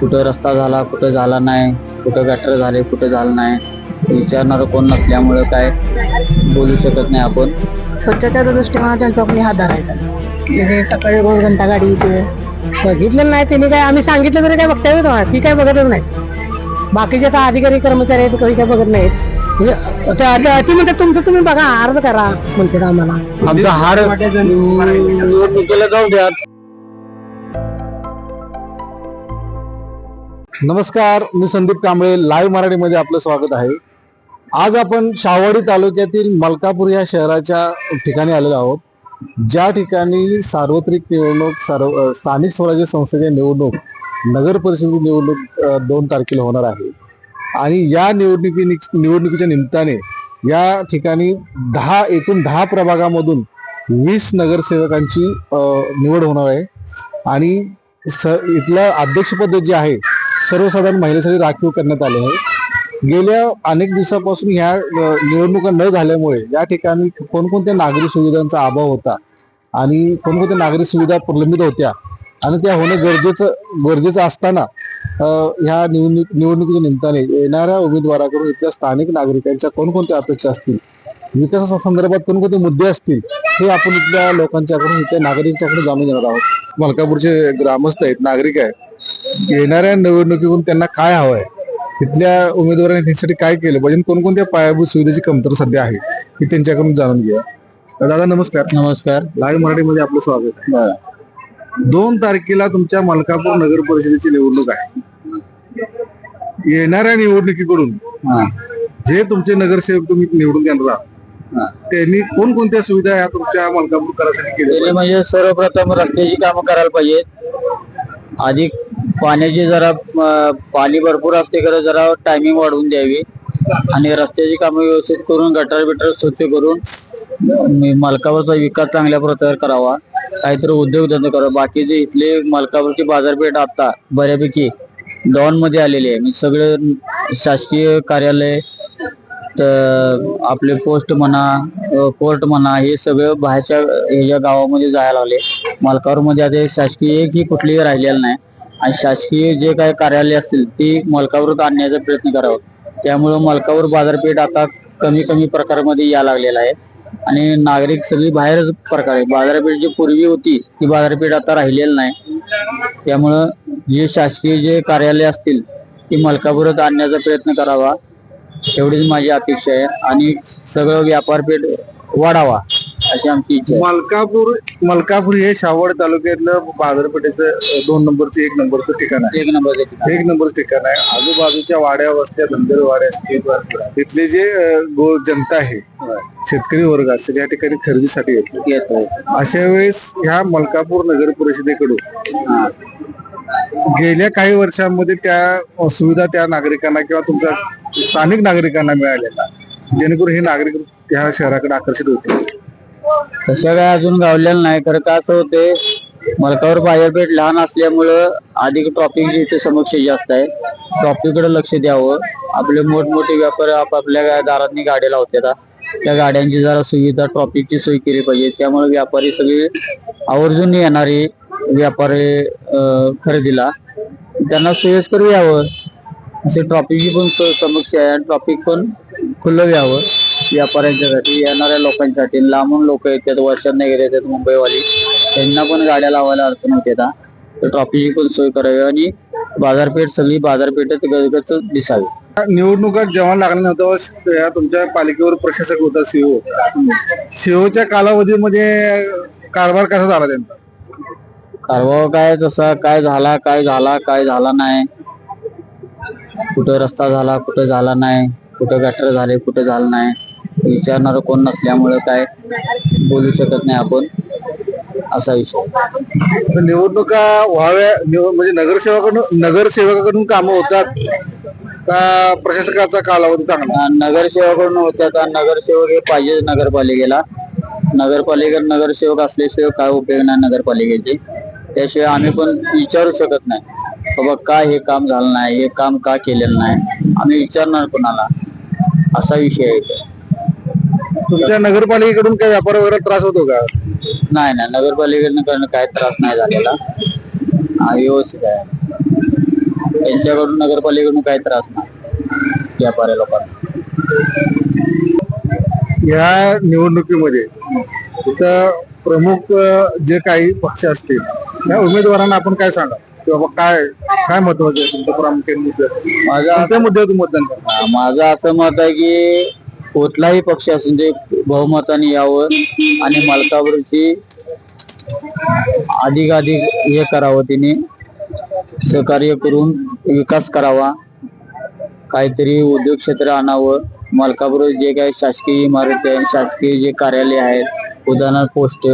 कुठं रस्ता झाला कुठं झाला नाही कुठं गटर झाले कुठं झालं नाही विचारणारं कोण नसल्यामुळं काय बोलू शकत नाही आपण. स्वच्छतेच्या दृष्टीने त्यांचा कोणी हात धरायचा म्हणजे सकाळी रोज घंटा गाडी येते बघितलं नाही त्यांनी काय आम्ही सांगितलं तरी काय बघता येत ती काय बघतच नाही. बाकीचे आता अधिकारी कर्मचारी आहेत काही काय बघत नाहीत. म्हणजे आता- आता ती म्हणते तुमचं तुम्ही बघा अर्ज करा म्हणतात आम्हाला. आमचा हार जाऊ द्या. नमस्कार मी संदीप कांबळे लाईव्ह मराठीमध्ये आपलं स्वागत आहे. आज आपण शाहवाडी तालुक्यातील मलकापूर या शहराच्या ठिकाणी आलेलो आहोत. ज्या ठिकाणी सार्वत्रिक निवडणूक सार्व स्थानिक स्वराज्य संस्थेची निवडणूक नगर परिषदेची निवडणूक दोन तारखेला होणार आहे. आणि या निवडणुकी निवडणुकीच्या निमित्ताने या ठिकाणी दहा एकूण दहा प्रभागामधून वीस नगरसेवकांची निवड होणार आहे. आणि स इथलं अध्यक्षपद जे आहे सर्वसाधारण महिलेसाठी राखीव करण्यात आले आहे. गेल्या अनेक दिवसापासून ह्या निवडणुका न झाल्यामुळे या ठिकाणी कोणकोणत्या नागरी सुविधांचा अभाव होता आणि कोणकोणत्या नागरी सुविधा प्रलंबित होत्या आणि त्या होणं गरजेचं गरजेचं असताना ह्या निवडणूक निवडणुकीच्या निमित्ताने येणाऱ्या उमेदवाराकडून इथल्या स्थानिक नागरिकांच्या कोणकोणत्या अपेक्षा असतील? विकासा संदर्भात कोणकोणते मुद्दे असतील? हे आपण इथल्या लोकांच्याकडून इथल्या नागरिकांच्याकडून जाणून घेणार आहोत. मलकापूरचे ग्रामस्थ आहेत नागरिक आहेत. येणाऱ्या निवडणुकीतून त्यांना काय हवं आहे तिथल्या उमेदवारांनी त्यासाठी काय केलं पाहिजे? कोणकोणत्या पायाभूत सुविधेची कमतरता सध्या आहे? हे त्यांच्याकडून जाणून घेऊया. दादा नमस्कार. नमस्कार. लाईव्ह मराठीमध्ये आपलं स्वागत आहे. दोन तारखेला तुमच्या मलकापूर नगर परिषदेची निवडणूक आहे. येणाऱ्या निवडणुकीकडून. जे तुमचे नगरसेवक तुम्ही निवडून देणार आहात. त्यांनी कोणकोणत्या सुविधा या तुमच्या मलकापूरकरांसाठी केल्या म्हणजे सर्वप्रथम रस्त्याची कामं करायला पाहिजेत. अधिक पाण्याची जरा अं, पाणी भरपूर असते खरं जरा टायमिंग वाढवून द्यावी. आणि रस्त्याची कामं व्यवस्थित करून गटार बिटर स्वच्छ करून म- मालकावरचा विकास चांगल्या प्रकारे करावा. काहीतरी उद्योगधंदे करावा. बाकीचे इथले मालकावरची बाजारपेठ आता बऱ्यापैकी डॉनमध्ये आलेली आहे. म्हणजे सगळे शासकीय कार्यालय तर आपले पोस्ट म्हणा कोर्ट म्हणा हे सगळं बाहेरच्या ह्याच्या गावामध्ये जायला लागले. मालकावरमध्ये आता शासकीय एकही कुठलीही राहिलेलं नाही. आणि शासकीय जे काही कार्यालय असतील ती मलकावरत आणण्याचा प्रयत्न करावा. त्यामुळं मलकावर बाजारपेठ आता कमी कमी प्रकारमध्ये यायला लागलेला आहे. आणि नागरिक सगळी बाहेरच प्रकार आहे. बाजारपेठ जी पूर्वी होती ती बाजारपेठ आता राहिलेली नाही. त्यामुळं जे शासकीय जे कार्यालय असतील ती मलकापुरात आणण्याचा प्रयत्न करावा. एवढीच माझी अपेक्षा आहे. आणि सगळं व्यापारपेठ वाढावा. अशी आमची इच्छा आहे मलकापूर मलकापूर हे शावड तालुक्यातलं बाजारपेठेचं अं, दोन नंबरचं एक नंबरचं ठिकाण आहे. एक नंबर एक नंबरचं ठिकाण आहे. आजूबाजूच्या वाड्या वस्त्या धंदेर वाड्या असतील तिथले जे अं, गो जनता आहे शेतकरी वर्ग असेल या ठिकाणी खरेदीसाठी येतो येतोय. अशा वेळेस ह्या मलकापूर नगर परिषदेकडून गेल्या काही वर्षांमध्ये त्या सुविधा त्या नागरिकांना किंवा तुमच्या स्थानिक नागरिकांना मिळाल्या जेणेकरून हे नागरिक ह्या शहराकडे आकर्षित होते तशा काय अजून गावलेलं नाही. खरं का असं होते मलकावर बाजारपेठ लहान असल्यामुळं अधिक ट्रॉफिकची इथे समक्ष जास्त आहे. ट्रॉफिककडे लक्ष द्यावं. आपले मोठमोठे व्यापारी आपापल्या दारांनी दारातनी गाड्या लावतात. त्या गाड्यांची जरा सुविधा ट्रॉफिकची सोय केली पाहिजे. त्यामुळे व्यापारी सगळे आवर्जून येणारे व्यापारी खरेदीला. त्यांना सोयीस्कर यावं असे ट्रॉफिकची पण समस्या आहे आणि ट्रॉफिक पण खुलं यावं व्यापाऱ्यांच्यासाठी येणाऱ्या लोकांसाठी लांबून लोक येतात वर्षात नाही येतात मुंबईवाली. त्यांना पण गाड्या लावायला अडचण होते आता तर ट्रॉफिकची पण सोय करावी आणि बाजारपेठ सगळी बाजारपेठच गजगज दिसावी. निवडणुका जेव्हा लागल्या नव्हत्या तुमच्या पालिकेवर प्रशासक होता सीओ सीओच्या कालावधीमध्ये कारभार कसा झाला त्यांचा? कारभार काय तसा काय झाला काय झाला काय झाला नाही. कुठं रस्ता झाला कुठं झाला नाही. कुठं गटर झाले कुठं झालं नाही. विचारणार कोण नसल्यामुळं काय बोलू शकत नाही आपण. असा विषय. तर निवडणुका व्हाव्या निव- म्हणजे नगरसेवकाकडून नगरसेवकाकडून कामं होतात का प्रशासकाचा कालावधी चांगला? अं, नगरसेवकाकडून होत्या का नगरसेवक हे पाहिजे नगरपालिकेला. नगरपालिकेत नगरसेवक असल्याशिवाय काय उपयोग नाही नगरपालिकेचे. त्याशिवाय आम्ही पण विचारू शकत नाही. बाबा का हे काम झालं नाही हे काम का केलेलं नाही? आम्ही विचारणार कोणाला. असा विषय आहे. तुमच्या नगरपालिकेकडून काही व्यापार वगैरे त्रास होतो का? नाही नाही. नगरपालिकेनं करणं काय त्रास नाही झालेला. हा, व्यवस्थित आहे. त्यांच्याकडून नगरपालिकेकडून काही त्रास नाही. व्यापारी लोकांना. या निवडणुकीमध्ये इथं प्रमुख जे काही पक्ष असतील त्या उमेदवारांना आपण काय सांगा की बाबा काय काय महत्वाचं आहे तुमचं प्रामुख्याने मुद्दे माझा मुद्द्यावर मतदान माझं असं मत आहे की कुठलाही पक्ष असून ते बहुमताने यावं आणि मालकावरची अधिकाधिक हे करावं तिने. सहकार्य करून विकास करावा. काहीतरी उद्योग क्षेत्र आणावं. मालकाबरोबर जे काही शासकीय इमारती आहे शासकीय जे कार्यालय आहेत उदाहरणार्थ पोस्ट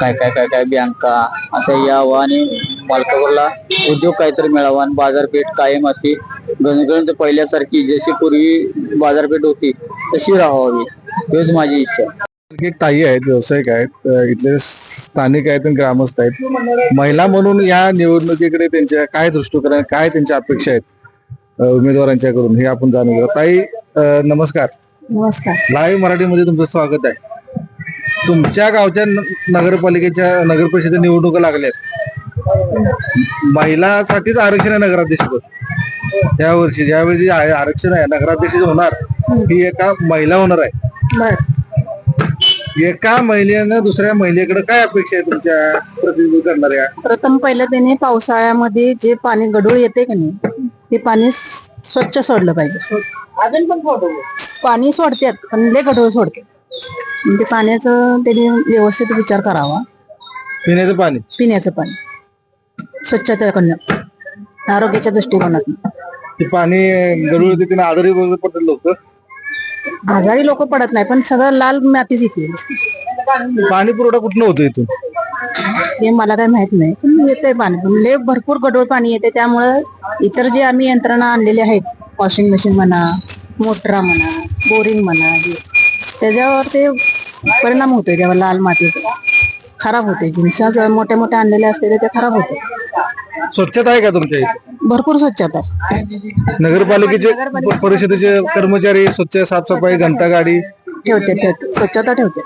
काय काय काय काय बँका असं यावं आणि मालकाबरोला उद्योग काहीतरी मिळावा आणि बाजारपेठ कायम अशी गणगणच पहिल्यासारखी जशी पूर्वी बाजारपेठ होती तशी राहावी. हेच माझी इच्छा. आहे एक ताई आहेत व्यावसायिक आहेत इथले स्थानिक आहेत आणि ग्रामस्थ आहेत. महिला म्हणून या निवडणुकीकडे त्यांच्या काय दृष्टिकोन काय त्यांच्या अपेक्षा आहेत उमेदवारांच्याकडून हे आपण जाणून घेऊ ताई अ, नमस्कार. नमस्कार. लाईव्ह मराठीमध्ये तुमचं स्वागत आहे. तुमच्या गावच्या नगरपालिकेच्या नगर परिषद निवडणुका लागल्यात. महिलासाठीच आरक्षण आहे नगराध्यक्ष या वर्षी ज्यावेळी जे आरक्षण आहे नगराध्यक्ष होणार ही एका महिला होणार आहे. एका महिलेनं दुसऱ्या महिलेकडे काय अपेक्षा आहे तुमच्या प्रतिनिधी करणाऱ्या? प्रथम पहिलं त्याने पावसाळ्यामध्ये जे पाणी गढूळ येते का नाही ते पाणी स्वच्छ सोडलं पाहिजे. अजून पण पाणी सोडतात पण लय गढूळ सोडते म्हणजे पाण्याचं त्यांनी व्यवस्थित विचार करावा. पिण्याचं पाणी? पिण्याचं पाणी. स्वच्छतेकडनं. आरोग्याच्या दृष्टिकोनातून. ते पाणी येते त्यांना आजारी वगैरे पडतात लोक? आजारी लोक पडत नाही पण सगळं लाल मातीच इथे पाणी पुरवठा कुठनं होतो इथून? हे मला काय माहीत नाही पण येते पाणी. पण लय भरपूर गढूळ पाणी येते त्यामुळं इतर जे आम्ही यंत्रणा आणलेल्या आहेत वॉशिंग मशीन म्हणा मोटरा म्हणा बोरिंग म्हणा हे, त्याच्यावर ते परिणाम होतोय जेव्हा लाल मातीचा खराब होते जिन्स मोठ्या मोठ्या आणलेल्या असते ते खराब होते स्वच्छता आहे का तुमच्या इथे? भरपूर स्वच्छता आहे. नगरपालिकेचे परिषदेचे कर्मचारी स्वच्छ साफसफाई घंटा गाडी. ठेवते ठेवते. स्वच्छता ठेवते.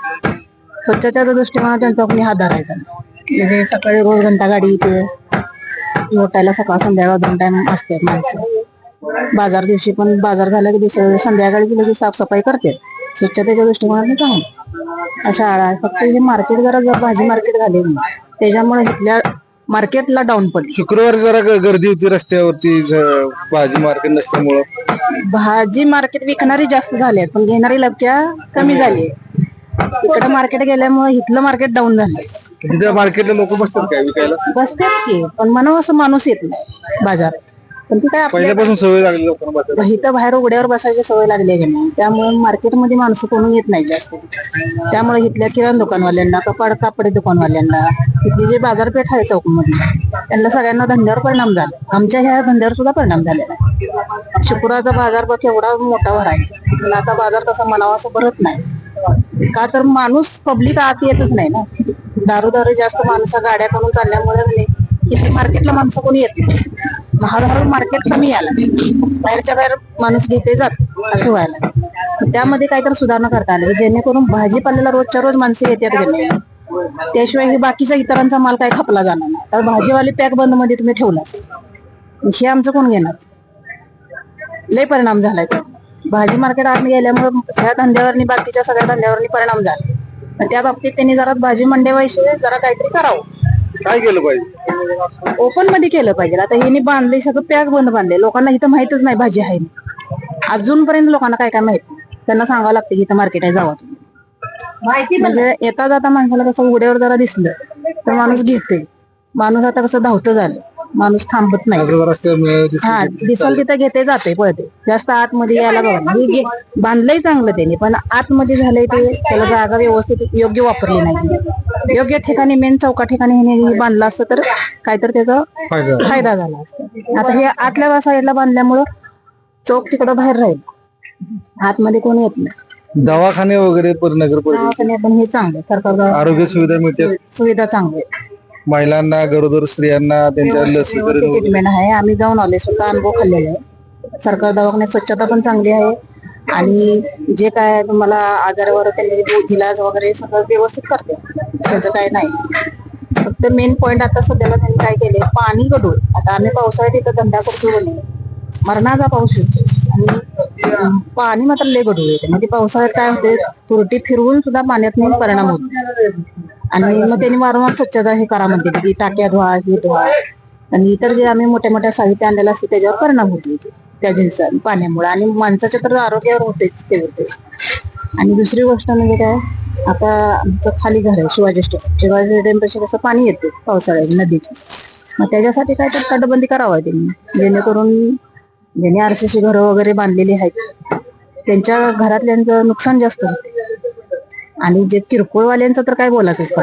स्वच्छतेच्या दृष्टीने त्यांचा कोणी हात धरायचा नाही. म्हणजे सकाळी रोज घंटा गाडी येते लोटायला सकाळ संध्याकाळ दोन टाइम असते माणसं. बाजार दिवशी पण बाजार झाला की दुसऱ्या दिवशी संध्याकाळची लगेच साफसफाई करते. स्वच्छतेच्या दृष्टिकोनातून चांगलं अशा आळा आहे. फक्त हे मार्केट जरा जर भाजी मार्केट झाले त्याच्यामुळे इथल्या मार्केटला डाऊन पडली. शुक्रवारी जरा ग- गर्दी होती रस्त्यावरती ज- भाजी मार्केट नसल्यामुळं. भाजी मार्केट विकणारी जास्त झाली पण घेणारी लपक्या कमी झाली. इकडे मार्केट गेल्यामुळे इथलं मार्केट डाऊन झालंय. तिथे मार्केटला लोक बसतात काय विकायला? बसतात की पण म्हणावं असं माणूस येत नाही बाजारात. पण ती काय पहिल्यापासून सवय लागली लोकांना बसायला. इथं बाहेर उघड्यावर बसायची सवय लागली आहे की नाही? त्यामुळे मार्केटमध्ये माणसं कोणी येत नाही जास्त. त्यामुळे इथल्या किराणा दुकानवाल्यांना कपाड कापडे दुकानवाल्यांना इथली जे बाजारपेठ आहे चौकमध्ये त्यांना सगळ्यांना धंद्यावर परिणाम झाला. आमच्या ह्या धंद्यावर सुद्धा परिणाम झालेला आहे. शुक्रवारचा बाजार बघ एवढा मोठा भरायचा पण आता बाजार तसा म्हणावा असं भरत नाही. का तर माणूस पब्लिक आत येतच नाही ना? दारू दारू जास्त माणूस गाड्या करून चालल्यामुळे नाही इथे मार्केटला माणसं कोणी येत नाही. हळूहळू मार्केट कमी यायला बाहेरच्या बाहेर माणूस घेते जात असं व्हायला. त्यामध्ये काहीतरी सुधारणा करता आली. जेणेकरून भाजीपाल्याला रोजच्या रोज माणसे येतात गेले त्याशिवाय हे बाकीचा इतरांचा माल काय खपला जाणार नाही. तर भाजीवाली पॅक बंदमध्ये तुम्ही ठेवलास. हे आमचं कोण घेणार? लय परिणाम झालाय भाजी मार्केट आत गेल्यामुळे ह्या धंद्यावर बाकीच्या सगळ्या धंद्यावर परिणाम झाला. तर त्या बाबतीत त्यांनी जरा भाजी मंडईविषयी जरा काहीतरी करावं. काय केलं पाहिजे? ओपनमध्ये केलं पाहिजे. आता ह्यांनी बांधले सगळं पॅक बंद बांधले लोकांना इथं माहितच नाही भाजी आहे. अजूनपर्यंत लोकांना काय काय माहीत? नाही. त्यांना सांगावं लागतं की इथं मार्केट आहे जावा तुम्ही. माहिती म्हणजे येता जाता माणसाला कसं उड्यावर जरा दिसलं तर माणूस घेते माणूस आता कसं धावतं झालं. माणूस थांबत नाही. हा दिसल. तिथं घेते जाते पळते. जास्त आतमध्ये यायला बघा घे- बांधलंय चांगलं त्याने पण आतमध्ये झालंय ते त्याला जागा व्यवस्थित योग्य वापरली नाही. योग्य ठिकाणी मेन चौका ठिकाणी ह्याने बांधलं असतं तर काहीतरी त्याचा फायदा फायदा झाला असता. आता हे आतल्या साईडला बांधल्यामुळं चौक तिकडं बाहेर राहील. आतमध्ये कोणी येत नाही. दवाखाने वगैरे पर नगर परिषद दवाखाने पण हे चांगलं सरकार आरोग्य सुविधा मिळते सुविधा चांगली आहे. महिलांना गरोदर स्त्रियांना त्यांच्या लसीकरण वगैरे. ट्रीटमेंट आहे. आम्ही जाऊन आले स्वतः अनुभव खाल्लेला आहे. सरकार दवाखान्यात स्वच्छता पण चांगली आहे. आणि जे काय तुम्हाला आजारावर त्यांनी इलाज वगैरे सगळं व्यवस्थित करते त्याचं काय नाही. फक्त मेन पॉइंट आता सध्याला त्यांनी काय केले पाणी गडूळ आता आम्ही पावसाळ्यात इथं धंदा करतो म्हणे. मरणाचा पाऊस येतो. आणि अं, पाणी मात्र लय गडूळ येते. म्हणजे पावसाळ्यात काय होते तुरटी फिरवून सुद्धा पाण्यात परिणाम होतो. आणि मग त्यांनी वारंवार स्वच्छता हे करा म्हणते. की टाक्या धुवा हे धुवा. आणि इतर जे आम्ही मोठ्या मोठ्या साहित्य आणलेलं असते त्याच्यावर परिणाम होतो त्या जिन्स पाण्यामुळे. आणि माणसाच्या तर आरोग्यावर होतेच ते. होते आणि दुसरी गोष्ट म्हणजे काय? आता आमचं खाली घर आहे शिवाजी स्टेट शिवाजी स्टेडियमपाशी कसं पाणी येते पावसाळ्यात नदीचं मग त्याच्यासाठी काय तर तटबंदी करावं त्यांनी. जेणेकरून ज्यांनी आरसीसी घरं वगैरे बांधलेली आहेत त्यांच्या घरातल्यांचं नुकसान जास्त होते आणि जे किरकोळवाल्यांचं तर काय बोलायचंच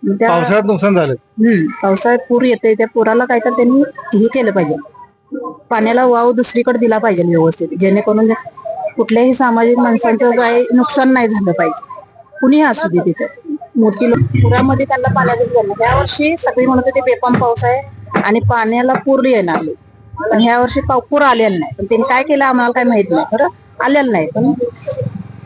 मग त्या पावसाळ्यात नुकसान झालं. हम्म पावसाळ्यात पूर येते त्या पुराला काय तर त्यांनी हे केलं पाहिजे. पाण्याला वाव दुसरीकडे दिला पाहिजे व्यवस्थित. जेणेकरून कुठल्याही सामाजिक माणसांचं काय नुकसान नाही झालं पाहिजे. कुणीही असू दे तिथे. मोठी लोक पुरामध्ये त्यांना पाण्याचं झालं. ह्या वर्षी सगळी म्हणत होते बेपम पाऊस आहे आणि पाण्याला पूर येणार. पण ह्या वर्षी पूर आलेला नाही. पण त्यांनी काय केलं आम्हाला काय माहीत नाही. खरं? आलेलं नाही. पण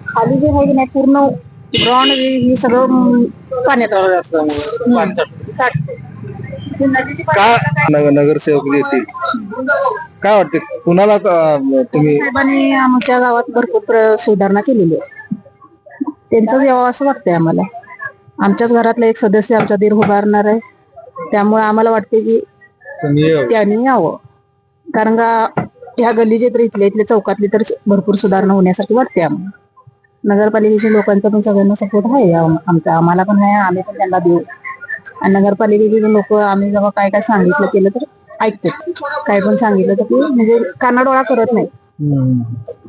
खाली जे आहे की नाही पूर्ण ग्राउंड हे सगळं पाण्यात हम्म. साठते. ते नदीची पाणी का नग- नगरसेवक जे येतील काय वाटते? कुणाला अं, तुम्ही साहेबांनी आमच्या गावात भरपूर प्र- सुधारणा केलेली आहे. त्यांचंच यावं असं वाटतंय आम्हाला. आमच्याच घरातला एक सदस्य आमचा दीर उभारणार आहे. त्यामुळे आम्हाला वाटते की तुम्ही त्यांनी यावं. कारण का ह्या गल्लीचे तर इथले इथले चौकातली तर भरपूर सुधारणा होण्यासाठी वाटते आम्हाला. नगरपालिकेच्या लोकांचा पण सगळ्यांना सपोर्ट आहे. आम- आमचा आम्हाला पण आहे आम्ही पण त्यांना देऊ. आणि नगरपालिकेचे लोक आम्ही जेव्हा काय काय सांगितलं केलं तर ऐकतात. काय पण सांगितलं तर ते म्हणजे कानाडोळा करत नाही.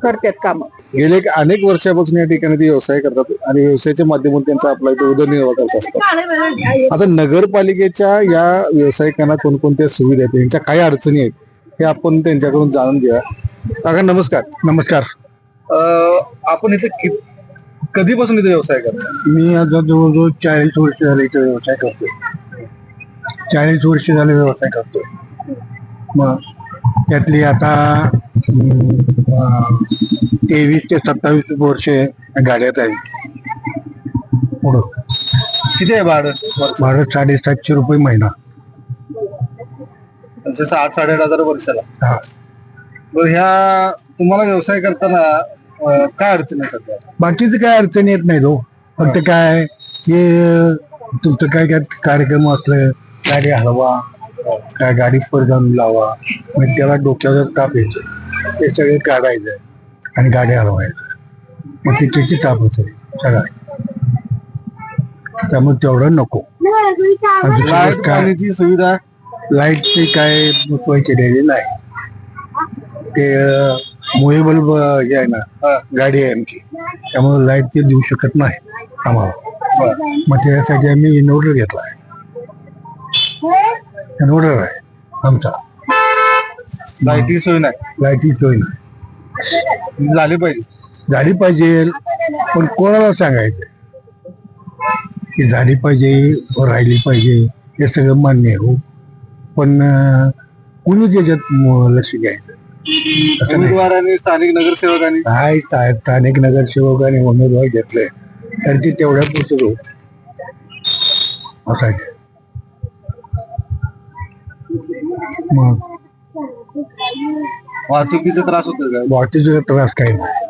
करतात काम. गेले एक अनेक वर्षापासून या ठिकाणी ते व्यवसाय करतात आणि व्यवसायाच्या माध्यमातून त्यांचा आपला इथे उदरनिर्वाह करत असतात. आता नगरपालिकेच्या या व्यावसायिकांना कोणकोणत्या सुविधा आहेत? त्यांच्या काय अडचणी आहेत हे आपण त्यांच्याकडून जाणून घेऊया. काका नमस्कार. नमस्कार. आपण इथे कि- कधीपासून इथे व्यवसाय करता मी आता जवळजवळ चाळीस वर्ष झाले इथे व्यवसाय करतोय. चाळीस वर्ष झाले व्यवसाय करतोय. मग त्यातली आता तेवीस ते सत्तावीस वर्ष गाड्यात आहे. पुढं. किती आहे भाडं? भाडं साडेसातशे रुपये महिना. जसं आठ साडेआठ हजार वर्षाला. हा. बरं ह्या तुम्हाला व्यवसाय करताना अं, काय अडचणी येतात बाकीचं काय अडचण येत नाही तो फक्त काय की तुमचं काय काय कार्यक्रम असलं गाडी हलवा काय गाडी पर जाऊन लावा. मग त्याला डोक्यावर ताप येतो. ते सगळे काढायचं आणि गाडी हलवायचं मग ते किती ताप होतो सगळा. त्यामुळे तेवढं नको. आणि दुसरं लाइट काय? पाण्याची सुविधा? लाईटची काय सोय केलेली नाही. ते मुवेबल हे आहे ना गाडी आहे आमची. त्यामुळे लाइट ते देऊ शकत नाही आम्हाला. मग त्यासाठी आम्ही इन्व्हर्टर घेतला आहे. इन्व्हर्टर आहे आमचा. लाईटची सोय नाही. लाईटची सोय नाही. झाली पाहिजे. झाली पाहिजे पण कोणाला सांगायचं? की झाली पाहिजे राहिली पाहिजे हे सगळं मान्य हो. पण कुणी त्याच्यात लक्ष घ्यायचं असं नाही. उमेदवार आणि स्थानिक नगरसेवकांनी काय स्था- स्थानिक नगरसेवक आणि उमेदवार घेतले. तर ते तेवढ्या पुरतं होत असं आहे. मग? वाहतुकीचा त्रास होतो का? वाहतुकीचा त्रास काही नाही.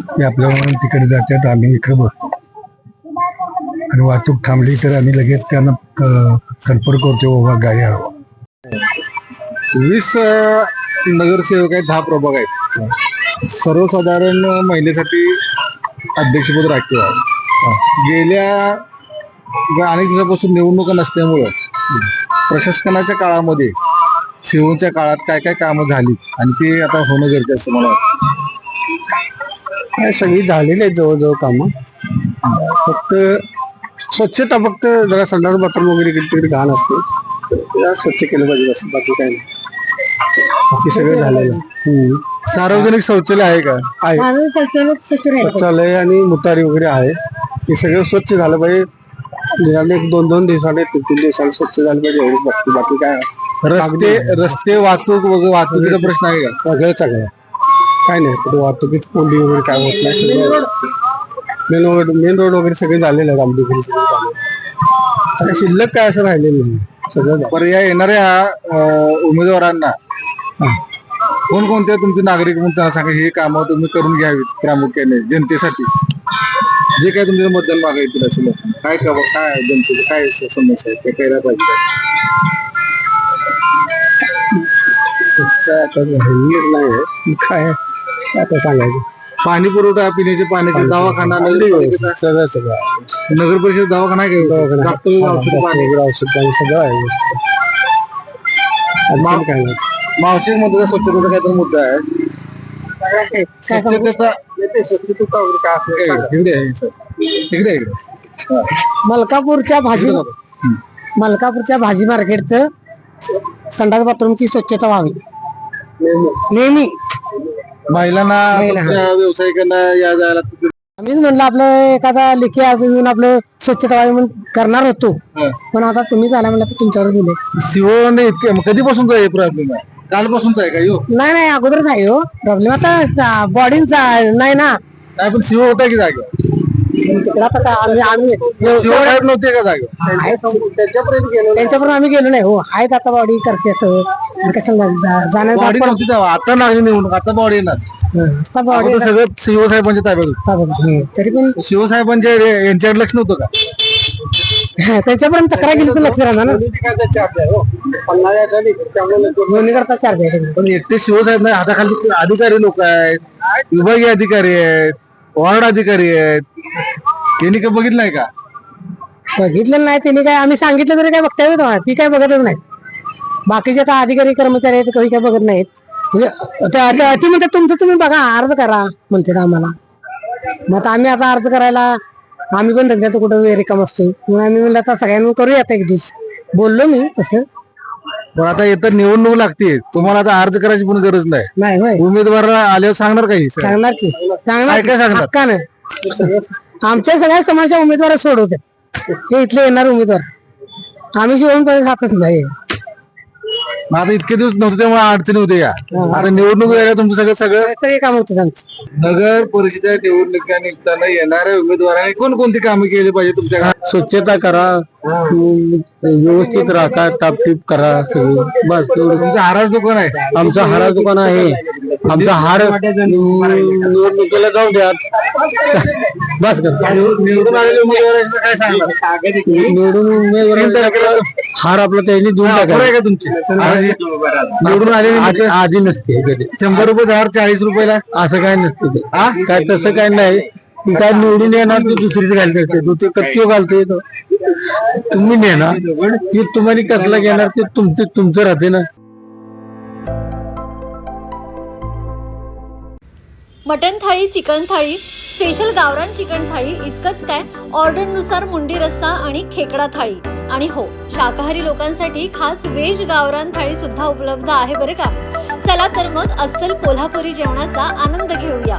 ते आपल्याला तिकडे जातात आम्ही इकडे बसतो. आणि वाहतूक थांबली तर आम्ही लगेच त्यांना क- संपर्क करतो बाबा गाडी हवा. वीस अं, नगरसेवक आहेत दहा प्रभाग आहेत. सर्वसाधारण महिलेसाठी अध्यक्षपद राखीव आहे. गेल्या अनेक दिवसापासून निवडणुका नसल्यामुळं प्रशासनाच्या काळामध्ये शिवच्या काळात काय काय कामं झाली आणि ते आता होणं गरजेचं असं मला वाटतं. सगळी झालेली आहेत जवळजवळ कामं. फक्त स्वच्छता फक्त जरा संडास बाथरूम वगैरे तिकडे घाण असते. स्वच्छ केलं पाहिजे असं बाकी काय नाही. बाकी सगळं झालेलं. हम्म. सार्वजनिक शौचालय आहे का? आहे. आम्ही शौचालयात स्वच्छ राहिलं पाहिजे. शौचालय आणि मुतारी वगैरे आहे. हे सगळं स्वच्छ झालं पाहिजे. एक दोन दोन दिवसाने तीन तीन दिवसाने स्वच्छ झालं पाहिजे एवढंच बाकी बाकी काय रस्ते रस्ते वाहतूक वगैरे वाहतुकीचा प्रश्न आहे का? सगळं चांगलं आहे. काय नाही कुठे वाहतुकीच कोंडी वगैरे काय होत नाही मेन रोड. मेन रोड वगैरे सगळे झालेले आहेत आमच्या घरी सगळे आता शिल्लक काय असं राहिलेलं नाही. सगळं पर्याय येणाऱ्या अं, उमेदवारांना. कोणकोणत्या तुमचे नागरिक म्हणून त्यांना सांगा हे कामं तुम्ही करून घ्यावीत प्रामुख्याने जनतेसाठी? जे काय तुमच्या मतदान मागायतील असेल काय का काय जनतेचं काय स- समस्या आहे? ते करायला पाहिजे काय आता नाही काय आता सांगायचं. पाणी पुरवठा पिण्याचे पाण्याचे दवाखाना सगळं सगळं नगर परिषद दवाखाना आहे का? दवाखाना. डॉक्टर औषध पाणी. डॉक्टर, औषध पाणी सगळं आहे व्यवस्थित. अडचण काय नाही. मावशी मध्ये स्वच्छतेचा काहीतरी मुद्दा आहे. स्वच्छतेचा? इकडे आहे सर. इकडे. आहे, इकडे. मलकापूरच्या भाजी मलकापूरच्या भाजी मार्केटचं संडास बाथरूमची स्वच्छता व्हावी. नेहमी. महिलांना तुमच्या व्यावसायिकांना या जायला आम्हीच म्हणलं आपलं एखादा लेखी आज येऊन आपलं स्वच्छता म्हणून करणार होतो. पण आता तुम्ही झाला म्हणलं तर तुमच्यावर दिले शिवने इतके मग कधीपासूनचा हे प्रॉब्लेम आहे कालपासूनचा आहे का? यो. नाही नाही अगोदर नाही हो प्रॉब्लेम आता बॉडीचा नाही ना. नाही पण शिव होता की जागे तिकडं आता काय आम्ही आम्ही शिव साहेब नव्हते का जागे त्यांच्यापर्यंत आम्ही गेलो नाही हो. आहेत आता बॉडी करते सगळं कशाला बॉडी जाण्याचा नव्हती तेव्हा. आता लागली निवडणूक. आता बॉडी येणार. आता अगोदर सगळं शिवसाहेबांच्या ताब्यात होतं. तरी पण शिवसाहेबांच्या यांच्याकडे लक्ष नव्हतं का? त्यांच्यापर्यंत तक्रार केली तर लक्ष राहणार ना. दोन्ही करता चार्ज आहे पण एकटे शिवसाहेब नाही. हाताखाली अधिकारी लोक आहेत? विभागीय अधिकारी आहेत? वॉर्ड अधिकारी आहेत? त्यांनी काय बघितलं नाही का? बघितलं नाही त्यांनी काय आम्ही सांगितलं तरी काय बघता येत ती काय बघतच नाही. बाकीचे आता अधिकारी कर्मचारी आहेत काही काय बघत नाहीत. म्हणजे त्या- ती म्हणतात तुमचं तुम्ही बघा अर्ज करा म्हणतात आम्हाला. मग आता आम्ही आता अर्ज करायला आम्ही पण धंद्यात कुठं रिकाम असतो. मग आम्ही म्हणलं आता सगळ्यांना करूया आता एक दिवस. बोललो मी तसं. पण आता इथं निवडणूक लागते तुम्हाला आता अर्ज करायची पण गरज नाही. नाही होय. उमेदवार आल्यावर सांगणार काही? सांगणार की. सांगणार काय काय सांगणार? हक्कानं. आमच्या सगळ्या समाजच्या उमेदवार सोडवतात. हे इथले येणार उमेदवार. आम्ही शिवून पण खातच नाही. मग आता इतके दिवस नव्हते तेव्हा अडचणी होते या आता निवडणूक यायला तुमचं सगळं सगळं सगळे काम होतं आमचं नगर परिषद निवडणुका निघताना येणाऱ्या उमेदवारांनी कोणकोणती कामे केली पाहिजे तुमच्या? स्वच्छता करा व्यवस्थित राखा टापटीप करा सगळं. बस एवढं. तुमचं हाराच दुकान आहे. आमचं हारा दुकान आहे. आमचा हार निवडणुकीला जाऊ द्या. बस कर. निवडून आलेल्या उमेदवारांचं काय सांगणार निवडून उमेदवार हार आपला त्यांनी देऊन ऑफर आहे का तुमची? हाराची? निवडून आलेली आधी आधी नसते. कधी. शंभर रुपये झाड चाळीस रुपयाला? असं काय नसतं ते. काय तसं काय नाही. काय निवडून येणार ते दुसरीच घालते ते. कच्चे घालते तो. तुम्ही नेणार. ती तुम्हाला कसला घेणार ते तुमचं तुमचं राहते ना. मटन थाळी चिकन थाळी स्पेशल गावरान चिकन थाळी इतकंच काय? ऑर्डरनुसार मुंडी रस्सा आणि खेकडा थाळी. आणि हो शाकाहारी लोकांसाठी खास वेज गावरान थाळी सुद्धा उपलब्ध आहे बरं का? चला तर मग अस्सल कोल्हापुरी जेवणाचा आनंद घेऊया.